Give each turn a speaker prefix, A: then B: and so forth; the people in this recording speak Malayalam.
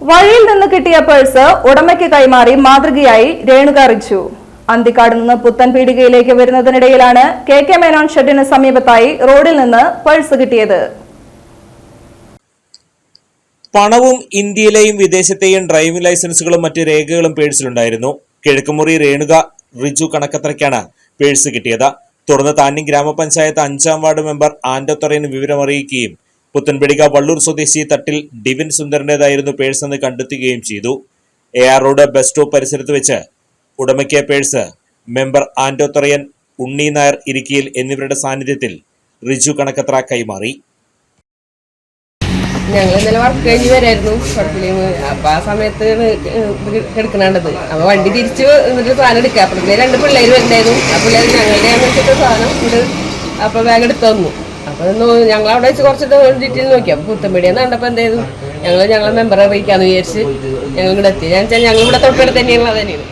A: വഴിയിൽ നിന്ന് കിട്ടിയ പേഴ്സ് ഉടമയ്ക്ക് കൈമാറി മാതൃകയായി രേണുക റിച്ചു അന്തിക്കാട് നിന്ന് പുത്തൻ പീടികയിലേക്ക് വരുന്നതിനിടയിലാണ് കെ കെ മേനോൻ ഷെഡിന് സമീപത്തായി റോഡിൽ നിന്ന് പേഴ്സ് കിട്ടിയത്.
B: പണവും ഇന്ത്യയിലെയും വിദേശത്തെയും ഡ്രൈവിംഗ് ലൈസൻസുകളും മറ്റ് രേഖകളും പേഴ്സിലുണ്ടായിരുന്നു. കിഴക്കുമുറി രേണുക റിജു കണക്കത്രയ്ക്കാണ് പേഴ്സ് കിട്ടിയത്. തുടർന്ന് താന്നി ഗ്രാമപഞ്ചായത്ത് അഞ്ചാം വാർഡ് മെമ്പർ ആന്റോത്തറയിന് വിവരമറിയിക്കുകയും പുത്തൻപെടിക വള്ളൂർ സ്വദേശി തട്ടിൽ ഡിവിൻ സുന്ദറിന്റേതായിരുന്നു പേഴ്സ് എന്ന് കണ്ടെത്തുകയും ചെയ്തു. A R road bus stop പരിസരത്ത് വെച്ച് ഉടമയ്ക്ക് പേഴ്സ് മെമ്പർ ആന്റോത്തറയൻ ഉണ്ണി നായർ ഇരിക്കിയിൽ എന്നിവരുടെ സാന്നിധ്യത്തിൽ റിജു കണക്കത്ര കൈമാറി.
C: ഞങ്ങൾ ഇന്നലെ വർക്ക് കഴിഞ്ഞ് വരായിരുന്നു. ഷോർട്ടിലും അപ്പൊ ആ സമയത്ത് എടുക്കണേണ്ടത് അപ്പൊ വണ്ടി തിരിച്ച് എന്നിട്ട് സാധനം എടുക്കുക. അപ്പം രണ്ട് പിള്ളേർ വരുന്നായിരുന്നു ആ പിള്ളേർ ഞങ്ങളുടെ സാധനം ഉണ്ട് അപ്പൊ ബാഗ് എടുത്തു തന്നു. അപ്പൊ ഞങ്ങൾ അവിടെ വെച്ച് കുറച്ച് ഡീറ്റെയിൽ നോക്കി. അപ്പൊ പുത്തമ്പടിയെന്ന് കണ്ടപ്പോ എന്ത് ചെയ്തു? ഞങ്ങൾ ഞങ്ങളെ മെമ്പറെ അറിയിക്കാന്ന് വിചാരിച്ച് ഞങ്ങൾ ഇവിടെ എത്തി. ഞാൻ ഞങ്ങൾ ഇവിടെ തൊട്ടടുത്ത് തന്നെയുള്ള തന്നെയാണ്